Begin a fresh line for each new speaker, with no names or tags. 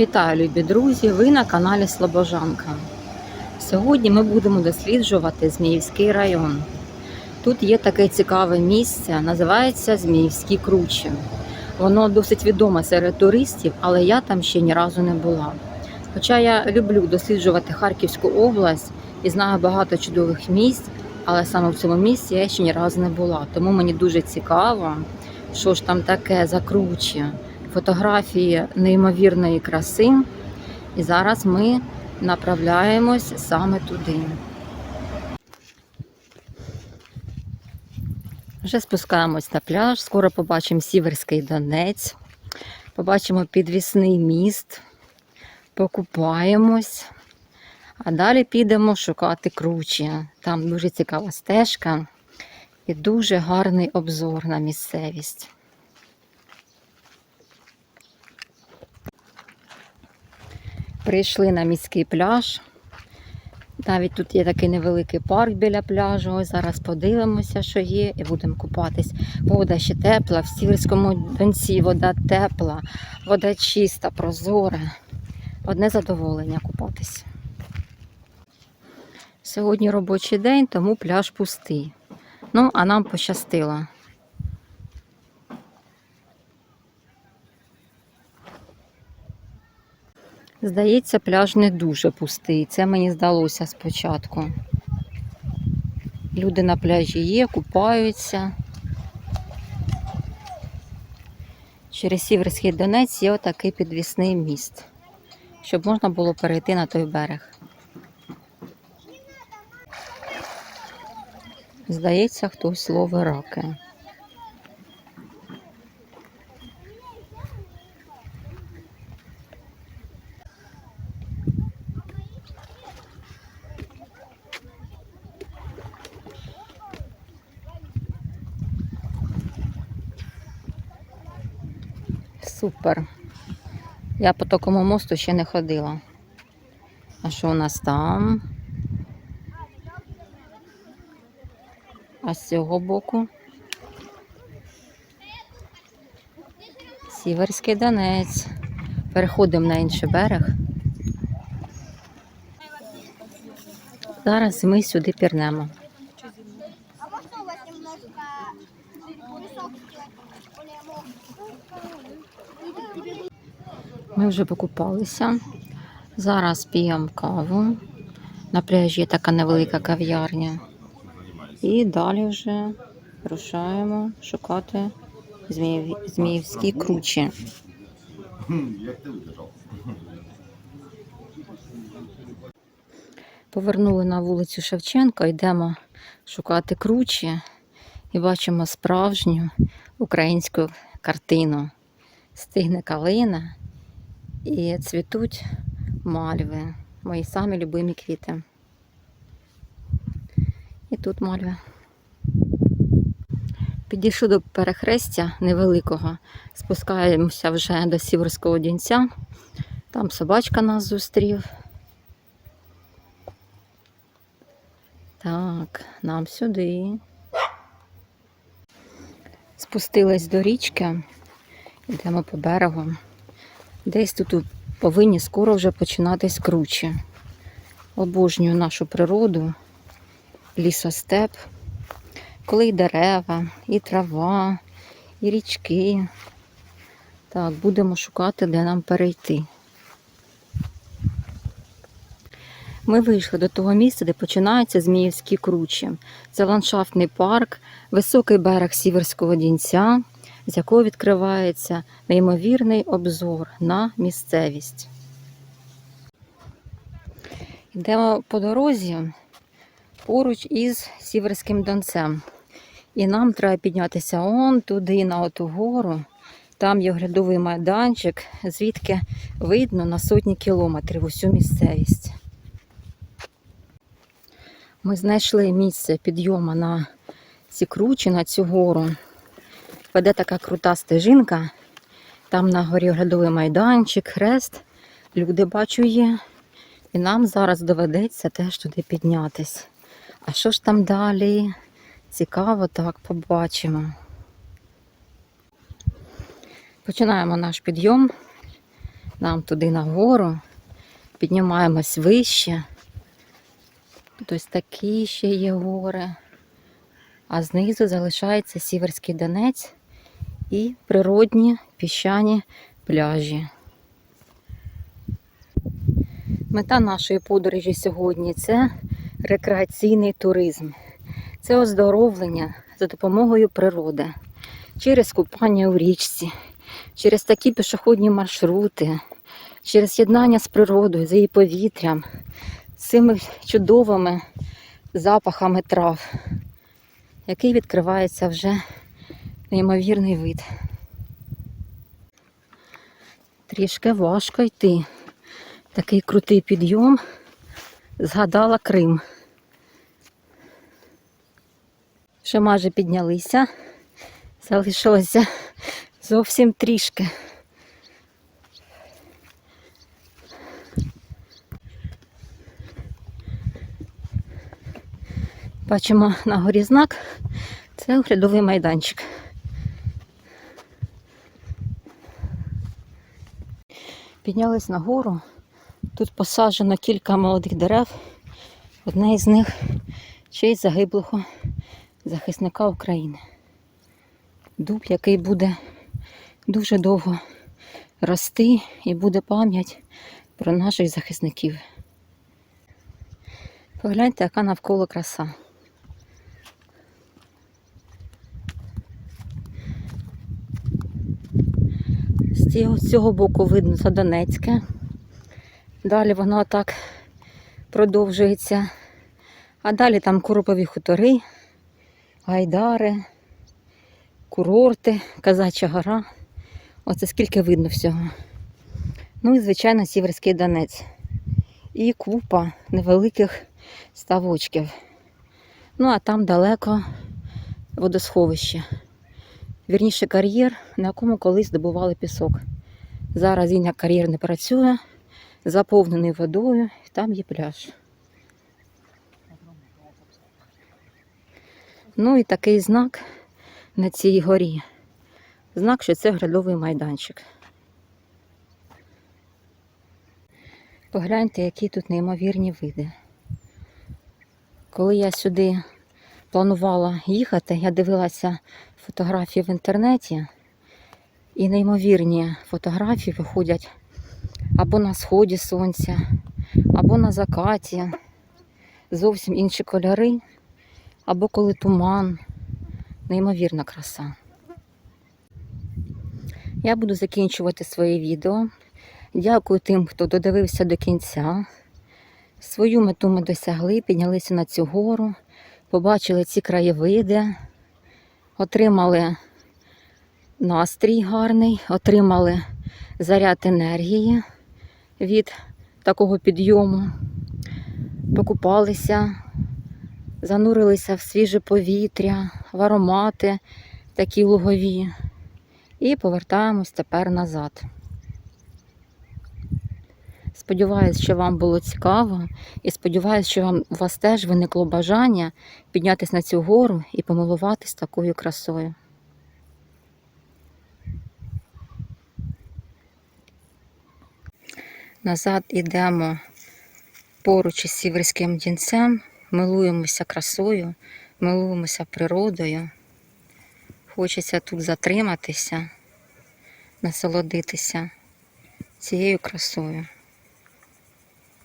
Вітаю, любі друзі! Ви на каналі Слобожанка. Сьогодні ми будемо досліджувати Зміївський район. Тут є таке цікаве місце, називається Зміївські кручі. Воно досить відоме серед туристів, але я там ще ні разу не була. Хоча я люблю досліджувати Харківську область і знаю багато чудових місць, але саме в цьому місці я ще ні разу не була. Тому мені дуже цікаво, що ж там таке за кручі фотографії неймовірної краси. І зараз ми направляємось саме туди. Вже спускаємось на пляж, скоро побачимо Сіверський Донець, побачимо підвісний міст, покупаємось, а далі підемо шукати кручі. Там дуже цікава стежка і дуже гарний обзор на місцевість. Прийшли на міський пляж. Навіть тут є такий невеликий парк біля пляжу. Ось зараз подивимося, що є, і будемо купатись. Вода ще тепла, в Сіверському донці вода тепла, вода чиста, прозора. Одне задоволення купатись. Сьогодні робочий день, тому пляж пустий. Ну, а нам пощастило. Здається, пляж не дуже пустий. Це мені здалося спочатку. Люди на пляжі є, купаються. Через Сіверський Донець є отакий підвісний міст, щоб можна було перейти на той берег. Здається, хтось ловить раки. Супер. Я по такому мосту ще не ходила. А що у нас там? А з цього боку? Сіверський Донець. Переходимо на інший берег. Зараз ми сюди пірнемо.
А можно у вас немножко песок сделать?
Ми вже покупалися. Зараз п'ємо каву. На пляжі є така невелика кав'ярня. І далі вже рушаємо шукати Зміїв... Зміївські кручі. Повернули на вулицю Шевченка, йдемо шукати кручі і бачимо справжню українську картину. Стигне калина і цвітуть мальви. Мої самі любимі квіти. І тут мальви. Підійшли до перехрестя невеликого, спускаємося вже до Сіверського дінця. Там собачка нас зустрів. Так, нам сюди. Спустились до річки, йдемо по берегу. Десь тут повинні скоро вже починатись кручі. Обожнюю нашу природу, лісостеп, коли і дерева, і трава, і річки. Так, будемо шукати, де нам перейти. Ми вийшли до того місця, де починаються Зміївські кручі. Це ландшафтний парк, високий берег Сіверського дінця, з якого відкривається неймовірний обзор на місцевість. Йдемо по дорозі поруч із Сіверським донцем. І нам треба піднятися он туди, на оту гору. Там є оглядовий майданчик, звідки видно на сотні кілометрів усю місцевість. Ми знайшли місце підйому на ці кручі, на цю гору. Веде така крута стежинка. Там на горі оглядовий майданчик, хрест. Люди бачу є. І нам зараз доведеться теж туди піднятись. А що ж там далі? Цікаво, так побачимо. Починаємо наш підйом. нам туди нагору, піднімаємось вище. Тут ось такі ще є гори. А знизу залишається Сіверський Донець і природні піщані пляжі. Мета нашої подорожі сьогодні це рекреаційний туризм. Це оздоровлення за допомогою природи через купання у річці, через такі пішохідні маршрути, через єднання з природою, з її повітрям, з цими чудовими запахами трав, який відкривається вже неймовірний вид. Трішки важко йти. Такий крутий підйом. Згадала Крим. Ще майже піднялися. Залишилося зовсім трішки. Бачимо на горі знак. Це оглядовий майданчик. Піднялись на гору. Тут посаджено кілька молодих дерев. Одне із них честь загиблого захисника України. Дуб, який буде дуже довго рости і буде пам'ять про наших захисників. Погляньте, яка навколо краса. З цього, боку видно за Донецьке. Далі воно так продовжується. А далі там куропові хутори, гайдари, курорти, Казача гора. Оце скільки видно всього. Ну і, звичайно, Сіверський Донець. І купа невеликих ставочків. Ну, а там далеко водосховище. Вірніше кар'єр, на якому колись здобували пісок. Зараз він як кар'єр не працює, заповнений водою, там є пляж. Ну і такий знак на цій горі. Знак, що це грядовий майданчик. Погляньте, які тут неймовірні види. Коли я сюди планувала їхати, я дивилася фотографії в інтернеті, і неймовірні фотографії виходять або на сході сонця, або на закаті. Зовсім інші кольори, або коли туман. Неймовірна краса. Я буду закінчувати своє відео. Дякую тим, хто додивився до кінця. Свою мету ми досягли, піднялися на цю гору, побачили ці краєвиди, отримали настрій гарний, отримали заряд енергії від такого підйому, покупалися, занурилися в свіже повітря, в аромати такі лугові. І повертаємось тепер назад. Сподіваюсь, що вам було цікаво, і сподіваюсь, що вам у вас теж виникло бажання піднятися на цю гору і помилуватись такою красою. Назад ідемо поруч із сіверським дінцем, милуємося красою, милуємося природою. Хочеться тут затриматися, насолодитися цією красою.